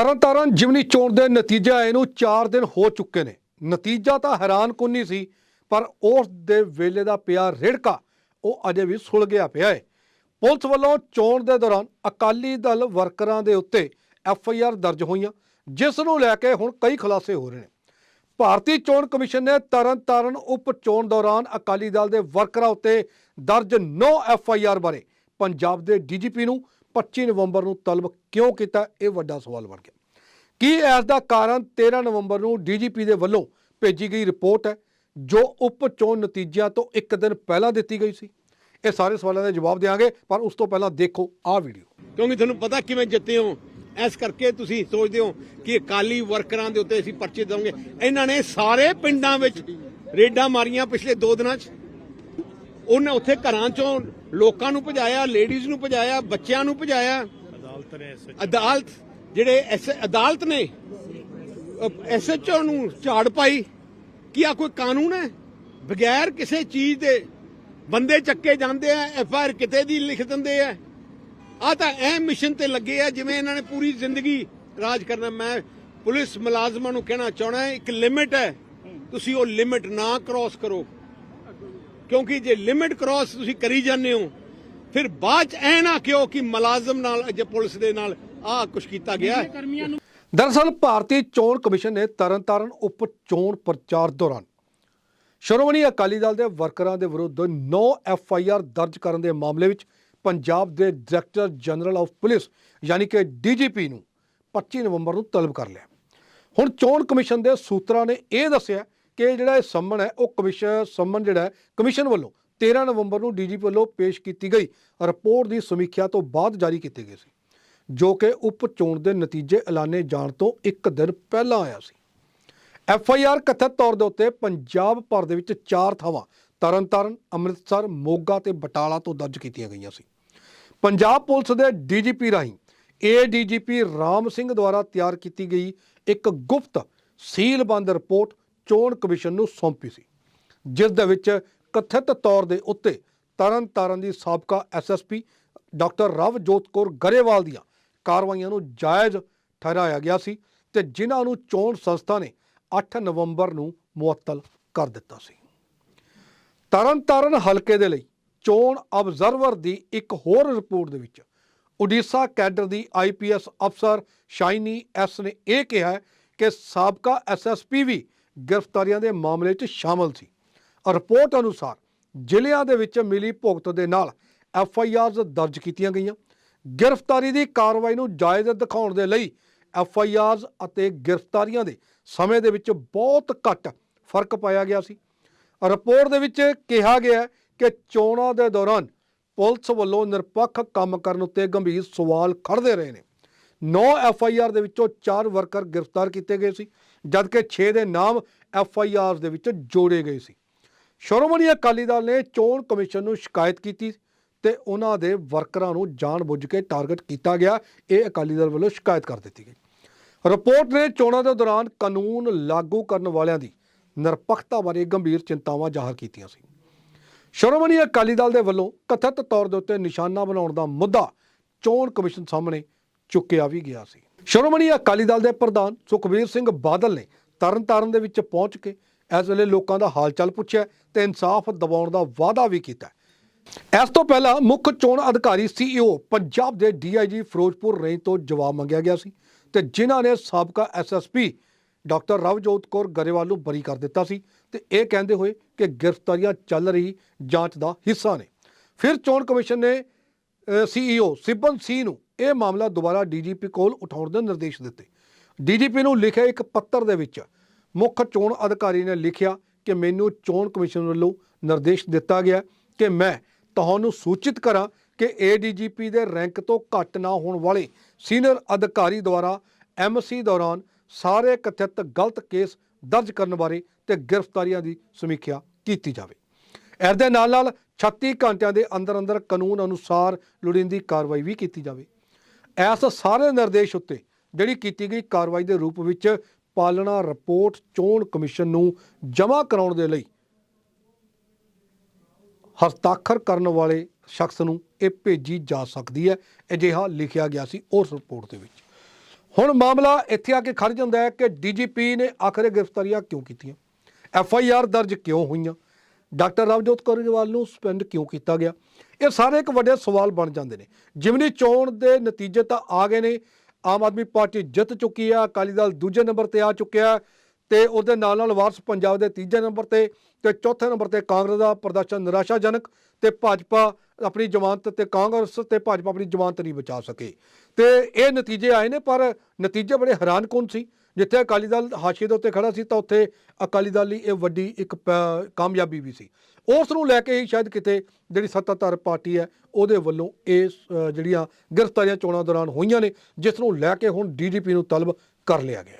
ਤਰਨਤਾਰਨ ਜਿਮਨੀ ਚੋਣ ਦੇ ਨਤੀਜੇ ਆਏ ਨੂੰ 4 ਦਿਨ ਹੋ ਚੁੱਕੇ ਨੇ। ਨਤੀਜਾ ਤਾਂ ਹੈਰਾਨ ਕੁੰਨੀ ਸੀ, ਪਰ ਉਸ ਦੇ ਵੇਲੇ ਦਾ ਪਿਆ ਰੇੜਕਾ, ਉਹ ਅਜੇ ਵੀ ਸੁਲ ਗਿਆ ਪਿਆ ਹੈ ਪੁਲਿਸ ਵੱਲੋਂ ਚੋਣ ਦੇ ਦੌਰਾਨ ਅਕਾਲੀ ਦਲ ਵਰਕਰਾਂ ਦੇ ਉੱਤੇ ਐਫ ਆਈ ਆਰ ਦਰਜ ਹੋਈਆਂ, ਜਿਸ ਨੂੰ ਲੈ ਕੇ ਹੁਣ ਕਈ ਖੁਲਾਸੇ ਹੋ ਰਹੇ ਨੇ। ਭਾਰਤੀ ਚੋਣ ਕਮਿਸ਼ਨ ਨੇ ਤਰਨਤਾਰਨ ਉਪ ਚੋਣ ਦੌਰਾਨ ਅਕਾਲੀ ਦਲ ਦੇ ਵਰਕਰਾਂ ਉੱਤੇ ਦਰਜ 9 ਐਫ ਆਈ ਆਰ ਬਾਰੇ, ਪੰਜਾਬ ਦੇ ਡੀਜੀਪੀ ਨੂੰ 25 ਨਵੰਬਰ ਨੂੰ ਤਲਬ ਕਿਉਂ ਕੀਤਾ? ਇਹ ਵੱਡਾ ਸਵਾਲ ਬਣ ਗਿਆ। ਕੀ ਇਸ ਦਾ ਕਾਰਨ 13 ਨਵੰਬਰ ਨੂੰ ਡੀਜੀਪੀ ਦੇ ਵੱਲੋਂ ਭੇਜੀ ਗਈ ਰਿਪੋਰਟ ਹੈ, ਜੋ ਉਪ ਚੋਣ ਨਤੀਜਿਆਂ ਤੋਂ ਇੱਕ ਦਿਨ ਪਹਿਲਾਂ ਦਿੱਤੀ ਗਈ ਸੀ? ਇਹ ਸਾਰੇ ਸਵਾਲਾਂ ਦੇ ਜਵਾਬ ਦੇਵਾਂਗੇ ਪਰ ਉਸ ਤੋਂ ਪਹਿਲਾਂ ਦੇਖੋ ਆਹ ਵੀਡੀਓ। ਕਿਉਂਕਿ ਤੁਹਾਨੂੰ ਪਤਾ ਕਿਵੇਂ ਜਿੱਤੇ ਹੋ। ਇਸ ਕਰਕੇ ਤੁਸੀਂ ਸੋਚਦੇ ਹੋ ਕਿ ਅਕਾਲੀ ਵਰਕਰਾਂ ਦੇ ਉੱਤੇ ਅਸੀਂ ਪਰਚੇ ਦੇਵਾਂਗੇ। ਇਹਨਾਂ ਨੇ ਸਾਰੇ ਪਿੰਡਾਂ ਵਿੱਚ ਰੇਡਾਂ ਮਾਰੀਆਂ ਪਿਛਲੇ 2 ਦਿਨਾਂ 'ਚ। ਉਹਨੇ ਉੱਥੇ ਘਰਾਂ 'ਚੋਂ ਲੋਕਾਂ ਨੂੰ ਭਜਾਇਆ ਲੇਡੀਜ਼ ਨੂੰ ਭਜਾਇਆ ਬੱਚਿਆਂ ਨੂੰ ਭਜਾਇਆ। ਅਦਾਲਤ ਨੇ ਅਦਾਲਤ ਜਿਹੜੇ ਐਸ ਅਦਾਲਤ ਨੇ ਐਸਐਚਓ ਨੂੰ ਝਾੜ ਪਾਈ। ਕੀ ਆ ਕੋਈ ਕਾਨੂੰਨ ਹੈ? ਬਗੈਰ ਕਿਸੇ ਚੀਜ਼ ਦੇ ਬੰਦੇ ਚੱਕੇ ਜਾਂਦੇ ਆ ਐਫ ਆਰ ਕਿਤੇ ਦੀ ਲਿਖ ਦਿੰਦੇ ਆ। ਆ ਤਾਂ ਐ ਮਿਸ਼ਨ ਤੇ ਲੱਗੇ ਆ ਜਿਵੇਂ ਇਹਨਾਂ ਨੇ ਪੂਰੀ ਜ਼ਿੰਦਗੀ ਰਾਜ ਕਰਨਾ। ਮੈਂ ਪੁਲਿਸ ਮੁਲਾਜ਼ਮਾਂ ਨੂੰ ਕਹਿਣਾ ਚਾਹਣਾ ਇੱਕ ਲਿਮਿਟ ਹੈ। ਤੁਸੀਂ ਉਹ ਲਿਮਿਟ ਨਾ ਕ੍ਰਾਸ ਕਰੋ। ਕਿਉਂਕਿ ਜੇ ਲਿਮਿਟ ਕ੍ਰਾਸ ਤੁਸੀਂ ਕਰੀ ਜਾਂਦੇ ਹੋ ਫਿਰ ਬਾਅਦ ਚ ਐ ਨਾ ਕਿਉਂ ਕਿ ਮੁਲਾਜ਼ਮ ਨਾਲ ਜੇ ਪੁਲਿਸ ਦੇ ਨਾਲ ਆਹ ਕੁਝ ਕੀਤਾ ਗਿਆ ਹੈ। ਦਰਅਸਲ ਭਾਰਤੀ ਚੋਣ ਕਮਿਸ਼ਨ ਨੇ ਤਰਨਤਾਰਨ ਉਪ ਚੋਣ ਪ੍ਰਚਾਰ ਦੌਰਾਨ ਸ਼੍ਰੋਮਣੀ ਅਕਾਲੀ ਦਲ ਦੇ ਵਰਕਰਾਂ ਦੇ ਵਿਰੁੱਧ 9 ਐਫ ਆਈ ਆਰ ਦਰਜ ਕਰਨ ਦੇ ਮਾਮਲੇ ਵਿੱਚ ਪੰਜਾਬ ਦੇ ਡਾਇਰੈਕਟਰ ਜਨਰਲ ਆਫ ਪੁਲਿਸ ਯਾਨੀ ਕਿ ਡੀਜੀਪੀ ਨੂੰ 25 ਨਵੰਬਰ ਨੂੰ ਤਲਬ ਕਰ ਲਿਆ ਹੁਣ ਚੋਣ ਕਮਿਸ਼ਨ ਦੇ ਸੂਤਰਾਂ ਨੇ ਇਹ ਦੱਸਿਆ ਕਿ ਜਿਹੜਾ ਇਹ ਸੰਮਨ ਹੈ, ਉਹ ਕਮਿਸ਼ਨ ਸੰਮਨ ਜਿਹੜਾ ਕਮਿਸ਼ਨ ਵੱਲੋਂ 13 ਨਵੰਬਰ ਨੂੰ ਡੀਜੀਪੀ ਵੱਲੋਂ ਪੇਸ਼ ਕੀਤੀ ਗਈ। ਰਿਪੋਰਟ ਦੀ ਸਮੀਖਿਆ ਤੋਂ ਬਾਅਦ ਜਾਰੀ ਕੀਤੀ ਗਏ ਸੀ, ਜੋ ਕਿ ਉਪ ਚੋਣ ਦੇ ਨਤੀਜੇ ਐਲਾਨੇ ਜਾਣ ਤੋਂ ਇੱਕ ਦਿਨ ਪਹਿਲਾਂ ਆਇਆ ਸੀ। ਐਫ ਆਈ ਆਰ ਕਥਿਤ ਤੌਰ ਦੇ ਉੱਤੇ ਪੰਜਾਬ ਭਰ ਦੇ ਵਿੱਚ ਚਾਰ ਥਾਵਾਂ, ਤਰਨਤਾਰਨ, ਅੰਮ੍ਰਿਤਸਰ, ਮੋਗਾ ਤੇ ਬਟਾਲਾ ਤੋਂ ਦਰਜ ਕੀਤੀਆਂ ਗਈਆਂ ਸੀ। ਪੰਜਾਬ ਪੁਲਿਸ ਦੇ ਡੀਜੀਪੀ ਰਾਹੀਂ ਏਡੀਜੀਪੀ ਰਾਮ ਸਿੰਘ ਦੁਆਰਾ ਤਿਆਰ ਕੀਤੀ ਗਈ ਇੱਕ ਗੁਪਤ ਸੀਲਬੰਦ ਰਿਪੋਰਟ ਚੋਣ ਕਮਿਸ਼ਨ ਨੂੰ ਸੌਂਪੀ ਸੀ, ਜਿਸ ਦੇ ਵਿੱਚ ਕਥਿਤ ਤੌਰ ਦੇ ਉੱਤੇ ਤਰਨਤਾਰਨ ਦੀ ਸਾਬਕਾ ਐਸਐਸਪੀ ਡਾਕਟਰ ਰਵਜੋਤ ਕੌਰ ਗਰੇਵਾਲ ਦੀਆਂ ਕਾਰਵਾਈਆਂ ਨੂੰ ਜਾਇਜ਼ ਠਹਿਰਾਇਆ ਗਿਆ ਸੀ ਤੇ ਜਿਨ੍ਹਾਂ ਨੂੰ ਚੋਣ ਸੰਸਥਾ ਨੇ 8 ਨਵੰਬਰ ਨੂੰ ਮੁਅੱਤਲ ਕਰ ਦਿੱਤਾ ਸੀ। ਤਰਨਤਾਰਨ ਹਲਕੇ ਦੇ ਲਈ ਚੋਣ ਅਬਜ਼ਰਵਰ ਦੀ ਇੱਕ ਹੋਰ ਰਿਪੋਰਟ ਦੇ ਵਿੱਚ ਉਡੀਸ਼ਾ ਕੈਡਰ ਦੀ ਆਈਪੀਐਸ ਅਫਸਰ ਸ਼ਾਈਨੀ ਐਸ ਨੇ ਇਹ ਕਿਹਾ ਕਿ ਸਾਬਕਾ ਐਸਐਸਪੀ ਵੀ ਗ੍ਰਿਫਤਾਰੀਆਂ ਦੇ ਮਾਮਲੇ 'ਚ ਸ਼ਾਮਲ ਸੀ। ਰਿਪੋਰਟ ਅਨੁਸਾਰ ਜ਼ਿਲ੍ਹਿਆਂ ਦੇ ਵਿੱਚ ਮਿਲੀ ਭੁਗਤ ਦੇ ਨਾਲ ਐਫ ਆਈ ਆਰਜ਼ ਦਰਜ ਕੀਤੀਆਂ ਗਈਆਂ। ਗ੍ਰਿਫਤਾਰੀ ਦੀ ਕਾਰਵਾਈ ਨੂੰ ਜਾਇਜ਼ ਦਿਖਾਉਣ ਦੇ ਲਈ ਐਫ ਆਈ ਆਰਜ਼ ਅਤੇ ਗ੍ਰਿਫਤਾਰੀਆਂ ਦੇ ਸਮੇਂ ਦੇ ਵਿੱਚ ਬਹੁਤ ਘੱਟ ਫ਼ਰਕ ਪਾਇਆ ਗਿਆ ਸੀ। ਰਿਪੋਰਟ ਦੇ ਵਿੱਚ ਕਿਹਾ ਗਿਆ ਕਿ ਚੋਣਾਂ ਦੇ ਦੌਰਾਨ ਪੁਲਿਸ ਵੱਲੋਂ ਨਿਰਪੱਖ ਕੰਮ ਕਰਨ ਉੱਤੇ ਗੰਭੀਰ ਸਵਾਲ ਖੜਦੇ ਰਹੇ ਨੇ। 9 ਐਫ ਆਈ ਆਰ ਦੇ ਵਿੱਚੋਂ 4 ਵਰਕਰ ਗ੍ਰਿਫਤਾਰ ਕੀਤੇ ਗਏ ਸੀ, ਜਦਕਿ 6 ਦੇ ਨਾਮ ਐਫ ਆਈ ਆਰ ਦੇ ਵਿੱਚ ਜੋੜੇ ਗਏ ਸੀ। ਸ਼੍ਰੋਮਣੀ ਅਕਾਲੀ ਦਲ ਨੇ ਚੋਣ ਕਮਿਸ਼ਨ ਨੂੰ ਸ਼ਿਕਾਇਤ ਕੀਤੀ ਤੇ ਉਹਨਾਂ ਦੇ ਵਰਕਰਾਂ ਨੂੰ ਜਾਣਬੁੱਝ ਕੇ ਟਾਰਗੇਟ ਕੀਤਾ ਗਿਆ। ਇਹ ਅਕਾਲੀ ਦਲ ਵੱਲੋਂ ਸ਼ਿਕਾਇਤ ਕਰ ਦਿੱਤੀ ਗਈ। ਰਿਪੋਰਟ ਨੇ ਚੋਣਾਂ ਦੇ ਦੌਰਾਨ ਕਾਨੂੰਨ ਲਾਗੂ ਕਰਨ ਵਾਲਿਆਂ ਦੀ ਨਿਰਪੱਖਤਾ ਬਾਰੇ ਗੰਭੀਰ ਚਿੰਤਾਵਾਂ ਜ਼ਾਹਰ ਕੀਤੀਆਂ ਸੀ। ਸ਼੍ਰੋਮਣੀ ਅਕਾਲੀ ਦਲ ਦੇ ਵੱਲੋਂ ਕਥਿਤ ਤੌਰ ਦੇ ਉੱਤੇ ਨਿਸ਼ਾਨਾ ਬਣਾਉਣ ਦਾ ਮੁੱਦਾ ਚੋਣ ਕਮਿਸ਼ਨ ਸਾਹਮਣੇ ਚੁੱਕਿਆ ਵੀ ਗਿਆ ਸੀ। ਸ਼੍ਰੋਮਣੀ ਅਕਾਲੀ ਦਲ ਦੇ ਪ੍ਰਧਾਨ ਸੁਖਬੀਰ ਸਿੰਘ ਬਾਦਲ ਨੇ ਤਰਨਤਾਰਨ ਦੇ ਵਿੱਚ ਪਹੁੰਚ ਕੇ ਇਸ ਵੇਲੇ ਲੋਕਾਂ ਦਾ ਹਾਲ ਚਾਲ ਪੁੱਛਿਆ ਤੇ ਇਨਸਾਫ ਦਿਵਾਉਣ ਦਾ ਵਾਅਦਾ ਵੀ ਕੀਤਾ। ਇਸ ਤੋਂ ਪਹਿਲਾਂ ਮੁੱਖ ਚੋਣ ਅਧਿਕਾਰੀ ਸੀਈਓ ਪੰਜਾਬ ਦੇ ਡੀਆਈਜੀ ਫਿਰੋਜ਼ਪੁਰ ਰੇਂਜ ਤੋਂ ਜਵਾਬ ਮੰਗਿਆ ਗਿਆ ਸੀ ਤੇ ਜਿਨ੍ਹਾਂ ਨੇ ਸਾਬਕਾ ਐਸਐਸਪੀ ਡਾਕਟਰ ਰਵਜੋਤ ਕੌਰ ਗਰੇਵਾਲ ਨੂੰ ਬਰੀ ਕਰ ਦਿੱਤਾ ਸੀ ਤੇ ਇਹ ਕਹਿੰਦੇ ਹੋਏ ਕਿ ਗ੍ਰਿਫਤਾਰੀਆਂ ਚੱਲ ਰਹੀ ਜਾਂਚ ਦਾ ਹਿੱਸਾ ਨੇ। ਫਿਰ ਚੋਣ ਕਮਿਸ਼ਨ ਨੇ ਸੀਈਓ ਸਿਬਨ ਸੀ ਨੂੰ ਇਹ ਮਾਮਲਾ ਦੁਬਾਰਾ ਡੀਜੀਪੀ ਕੋਲ ਉਠਾਉਣ ਦੇ ਨਿਰਦੇਸ਼ ਦਿੱਤੇ। ਡੀਜੀਪੀ ਨੂੰ ਲਿਖੇ ਇੱਕ ਪੱਤਰ ਦੇ ਵਿੱਚ ਮੁੱਖ ਚੋਣ ਅਧਿਕਾਰੀ ਨੇ ਲਿਖਿਆ ਕਿ ਮੈਨੂੰ ਚੋਣ ਕਮਿਸ਼ਨ ਵੱਲੋਂ ਨਿਰਦੇਸ਼ ਦਿੱਤਾ ਗਿਆ ਕਿ ਮੈਂ ਤੁਹਾਨੂੰ ਸੂਚਿਤ ਕਰਾਂ ਕਿ ਏਡੀਜੀਪੀ ਦੇ ਰੈਂਕ ਤੋਂ ਘੱਟ ਨਾ ਹੋਣ ਵਾਲੇ ਸੀਨੀਅਰ ਅਧਿਕਾਰੀ ਦੁਆਰਾ ਐਮਸੀ ਦੌਰਾਨ ਸਾਰੇ ਕਥਿਤ ਗਲਤ ਕੇਸ ਦਰਜ ਕਰਨ ਬਾਰੇ ਤੇ ਗ੍ਰਿਫਤਾਰੀਆਂ ਦੀ ਸਮੀਖਿਆ ਕੀਤੀ ਜਾਵੇ। ਇਸ ਦੇ ਨਾਲ ਨਾਲ 36 ਘੰਟਿਆਂ ਦੇ ਅੰਦਰ ਅੰਦਰ ਕਾਨੂੰਨ ਅਨੁਸਾਰ ਲੋੜੀਂਦੀ ਕਾਰਵਾਈ ਵੀ ਕੀਤੀ ਜਾਵੇ। ਇਸ ਸਾਰੇ ਨਿਰਦੇਸ਼ ਉੱਤੇ ਜਿਹੜੀ ਕੀਤੀ ਗਈ ਕਾਰਵਾਈ ਦੇ ਰੂਪ ਵਿੱਚ ਪਾਲਣਾ ਰਿਪੋਰਟ ਚੋਣ ਕਮਿਸ਼ਨ ਨੂੰ ਜਮ੍ਹਾਂ ਕਰਾਉਣ ਦੇ ਲਈ ਹਸਤਾਖਰ ਕਰਨ ਵਾਲੇ ਸ਼ਖਸ ਨੂੰ ਇਹ ਭੇਜੀ ਜਾ ਸਕਦੀ ਹੈ। ਅਜਿਹਾ ਲਿਖਿਆ ਗਿਆ ਸੀ ਉਸ ਰਿਪੋਰਟ ਦੇ ਵਿੱਚ। ਹੁਣ ਮਾਮਲਾ ਇੱਥੇ ਆ ਕੇ ਖੜ ਜਾਂਦਾ ਹੈ ਕਿ ਡੀਜੀਪੀ ਨੇ ਆਖਰ ਗ੍ਰਿਫਤਾਰੀਆਂ ਕਿਉਂ ਕੀਤੀਆਂ? ਐਫ ਆਈ ਆਰ ਦਰਜ ਕਿਉਂ ਹੋਈਆਂ? ਡਾਕਟਰ ਰਵਜੋਤ ਕੌਰਗਵਾਲ ਨੂੰ ਸਸਪੈਂਡ ਕਿਉਂ ਕੀਤਾ ਗਿਆ? ਇਹ ਸਾਰੇ ਇੱਕ ਵੱਡੇ ਸਵਾਲ ਬਣ ਜਾਂਦੇ ਨੇ। ਜਿਮਨੀ ਚੋਣ ਦੇ ਨਤੀਜੇ ਤਾਂ ਆ ਗਏ ਨੇ। ਆਮ ਆਦਮੀ ਪਾਰਟੀ ਜਿੱਤ ਚੁੱਕੀ ਆ, ਅਕਾਲੀ ਦਲ ਦੂਜੇ ਨੰਬਰ ਤੇ ਆ ਚੁੱਕਿਆ ਤੇ ਉਹਦੇ ਨਾਲ ਨਾਲ ਵਾਰਸ ਪੰਜਾਬ ਦੇ ਤੀਜੇ ਨੰਬਰ ਤੇ ਤੇ ਚੌਥੇ ਨੰਬਰ ਤੇ ਕਾਂਗਰਸ ਦਾ ਪ੍ਰਦਰਸ਼ਨ ਨਿਰਾਸ਼ਾਜਨਕ ਤੇ ਭਾਜਪਾ ਆਪਣੀ ਜ਼ਮਾਨਤ ਤੇ ਕਾਂਗਰਸ ਤੇ ਭਾਜਪਾ ਆਪਣੀ ਜ਼ਮਾਨਤ ਨਹੀਂ ਬਚਾ ਸਕੇ। ਤੇ ਇਹ ਨਤੀਜੇ ਆਏ ਨੇ, ਪਰ ਨਤੀਜੇ ਬੜੇ ਹੈਰਾਨਕੁਨ ਸੀ। ਜਿੱਥੇ ਅਕਾਲੀ ਦਲ ਹਾਸ਼ੀਏ ਦੇ ਉੱਤੇ ਖੜਾ ਸੀ ਤਾਂ ਉੱਥੇ ਅਕਾਲੀ ਦਲ ਲਈ ਇਹ ਵੱਡੀ ਇੱਕ ਪ- ਕਾਮਯਾਬੀ ਵੀ ਸੀ। ਉਸ ਨੂੰ ਲੈ ਕੇ ਹੀ ਸ਼ਾਇਦ ਕਿਤੇ ਜਿਹੜੀ ਸੱਤਾਧਾਰ ਪਾਰਟੀ ਹੈ, ਉਹਦੇ ਵੱਲੋਂ ਇਸ ਜਿਹੜੀਆਂ ਗ੍ਰਿਫਤਾਰੀਆਂ ਚੋਣਾਂ ਦੌਰਾਨ ਹੋਈਆਂ ਨੇ, ਜਿਸ ਨੂੰ ਲੈ ਕੇ ਹੁਣ ਡੀਜੀਪੀ ਨੂੰ ਤਲਬ ਕਰ ਲਿਆ ਗਿਆ